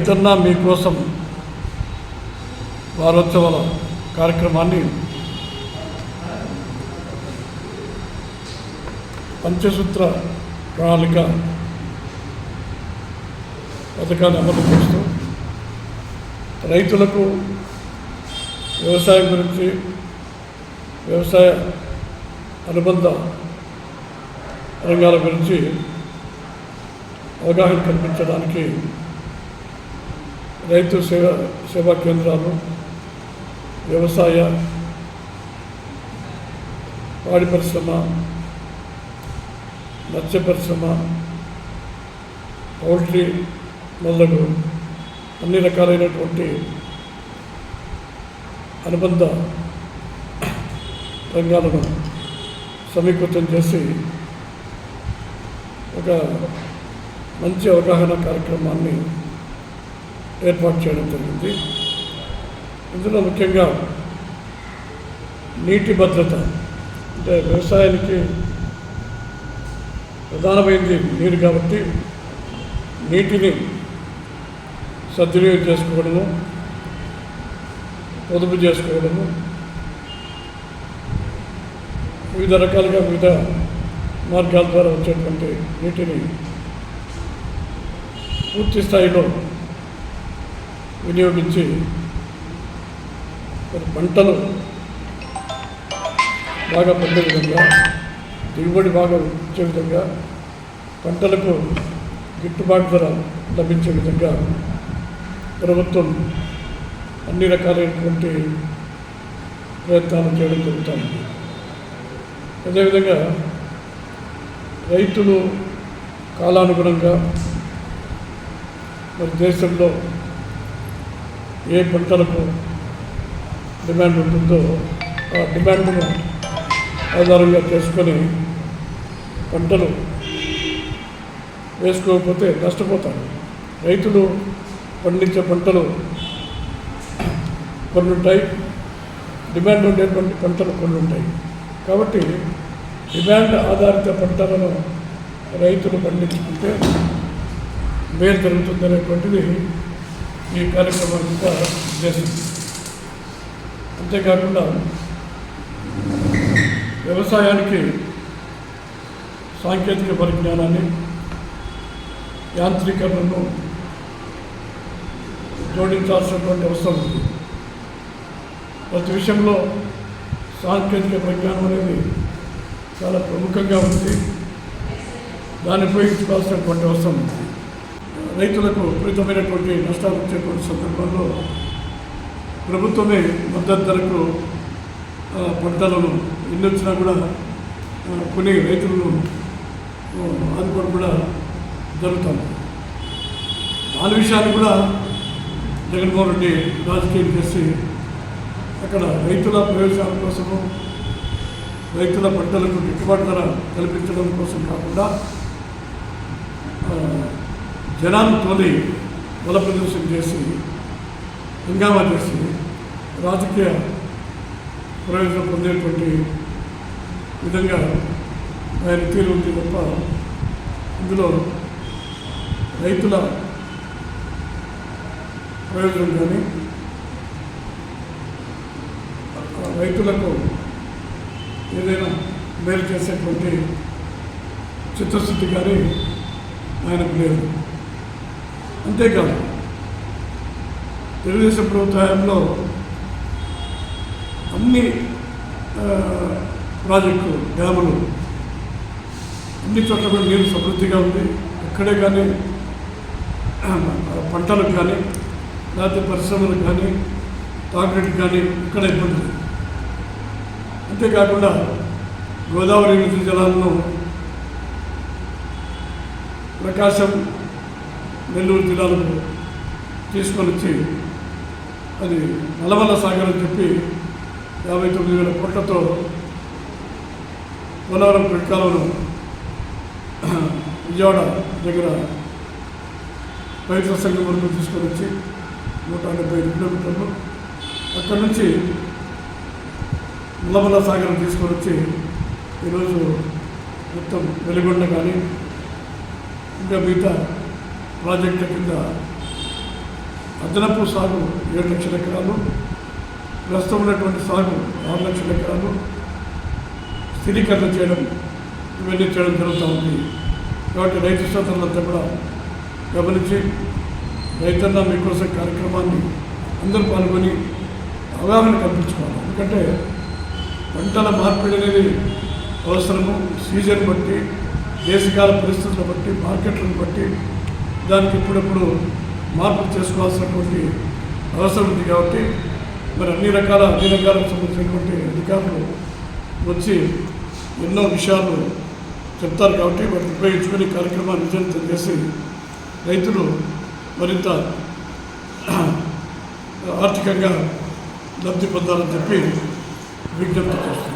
రైతన్న మీకోసం వారోత్సవాల కార్యక్రమాన్ని పంచసూత్ర ప్రణాళిక పథకాన్ని అమలు చేస్తూ రైతులకు వ్యవసాయం గురించి వ్యవసాయ అనుబంధ రంగాల గురించి అవగాహన కల్పించడానికి రైతు సేవ సేవా కేంద్రాలు వ్యవసాయ పాడి పరిశ్రమ మత్స్య పరిశ్రమ పౌల్ట్రీ మొదలగు అన్ని రకాలైనటువంటి అనుబంధ రంగాలను సమీకృతం చేసి ఒక మంచి అవగాహన కార్యక్రమాన్ని ఏర్పాటు చేయడం జరిగింది. ఇందులో ముఖ్యంగా నీటి భద్రత అంటే వ్యవసాయానికి ప్రధానమైనది నీరు కాబట్టి నీటిని సద్వినియోగం చేసుకోవడము పొదుపు చేసుకోవడము వివిధ రకాలుగా వివిధ మార్గాల ద్వారా వచ్చేటువంటి నీటిని పూర్తి స్థాయిలో వినియోగించి మరి పంటలు బాగా పండే విధంగా దిగుబడి బాగా వచ్చే విధంగా పంటలకు గిట్టుబాటు ధర లభించే విధంగా ప్రభుత్వం అన్ని రకాలైనటువంటి ప్రయత్నాలు చేయడం జరుగుతుంది. అదేవిధంగా రైతులు కాలానుగుణంగా మరి దేశంలో ఏ పంటలకు డిమాండ్ ఉంటుందో ఆ డిమాండ్ను ఆధారంగా చేసుకొని పంటలు వేసుకోకపోతే నష్టపోతారు. రైతులు పండించే పంటలు కొన్ని ఉంటాయి డిమాండ్ ఉండేటువంటి పంటలు కొన్ని ఉంటాయి కాబట్టి డిమాండ్ ఆధారిత పంటలను రైతులు పండించుకుంటే మేలు జరుగుతుంది అనేటువంటిది ఈ కార్యక్రమం కూడా జరిగింది అంతేకాకుండా వ్యవసాయానికి సాంకేతిక పరిజ్ఞానాన్ని యాంత్రీకరణను జోడించాల్సినటువంటి అవసరం ఉంది. ప్రతి విషయంలో సాంకేతిక పరిజ్ఞానం అనేది చాలా ప్రముఖంగా ఉంది. దాన్ని ఉపయోగించుకోవాల్సినటువంటి అవసరం ఉంది. రైతులకు విపరీతమైనటువంటి నష్టాలు వచ్చేటువంటి సందర్భంలో ప్రభుత్వమే మద్దతు ధరకు పంటలను ఎన్ని వచ్చినా కూడా కొన్ని రైతులను ఆదుకోవడం కూడా జరుగుతుంది. దాని విషయాన్ని కూడా జగన్మోహన్ రెడ్డి రాజకీయం చేసి అక్కడ రైతుల ప్రయోజనాల కోసము రైతుల పంటలకు గిట్టుబాటు ధర కల్పించడం కోసం కాకుండా ఆ, తోలి బల ప్రదర్శన చేసి హంగామా చేసి రాజకీయ ప్రయోజనం పొందేటువంటి విధంగా ఆయన తీరు ఉంది తప్ప ఇందులో రైతుల ప్రయోజనం కానీ రైతులకు ఏదైనా మేలు చేసేటువంటి చిత్తశుద్ధి కానీ ఆయనకు లేదు. అంతేకాదు తెలుగుదేశం ప్రభుత్వ హయాంలో అన్ని ప్రాజెక్టులు డ్యాములు అన్ని చోట్ల కూడా నీరు సమృద్ధిగా ఉంది. ఎక్కడే కానీ పంటలకు కానీ లేకపోతే పరిశ్రమలకు కానీ తాగునీటికి కానీ ఇక్కడ ఇబ్బంది లేదు. అంతేకాకుండా గోదావరి నది జలాలను ప్రకాశం నెల్లూరు జిల్లాలకు తీసుకొని వచ్చి అది నల్లమల్ల సాగర్ అని చెప్పి యాభై తొమ్మిది వేల కోట్లతో పోలవరం ప్రకాలను విజయవాడ దగ్గర పవిత్ర సంఘం వరకు తీసుకొని వచ్చి నూట డెబ్బై ఐదు కిలోమీటర్లు. అక్కడి నుంచి నల్లమల్ల సాగరం తీసుకొని వచ్చి ఈరోజు మొత్తం వెలుగొండ కానీ ఇంకా మిగతా ప్రాజెక్టుల కింద అదనపు సాగు ఏడు లక్షల ఎకరాలు ప్రస్తుతం ఉన్నటువంటి సాగు ఆరు లక్షల ఎకరాలు స్థిరీకరణ చేయడం ఇవన్నీ చేయడం జరుగుతూ ఉంది. కాబట్టి రైతు సోదరులంతా కూడా గమనించి రైతన్న మీకోసం కార్యక్రమాన్ని అందరూ పాల్గొని అవగాహన కల్పించుకోవాలి. ఎందుకంటే పంటల మార్పిడి అనేది అవసరము. సీజన్ బట్టి దేశకాల పరిస్థితులను బట్టి మార్కెట్లను బట్టి దానికి ఇప్పుడప్పుడు మార్పులు చేసుకోవాల్సినటువంటి అవసరం ఉంది కాబట్టి మరి అన్ని రకాల అన్ని రకాలకు సంబంధించినటువంటి అధికారులు వచ్చి ఎన్నో విషయాలు చెప్తారు కాబట్టి వాటిని ఉపయోగించుకొని కార్యక్రమాన్ని విజయవంతం చేసి రైతులు మరింత ఆర్థికంగా లబ్ధి పొందాలని చెప్పి విజ్ఞప్తి చేస్తారు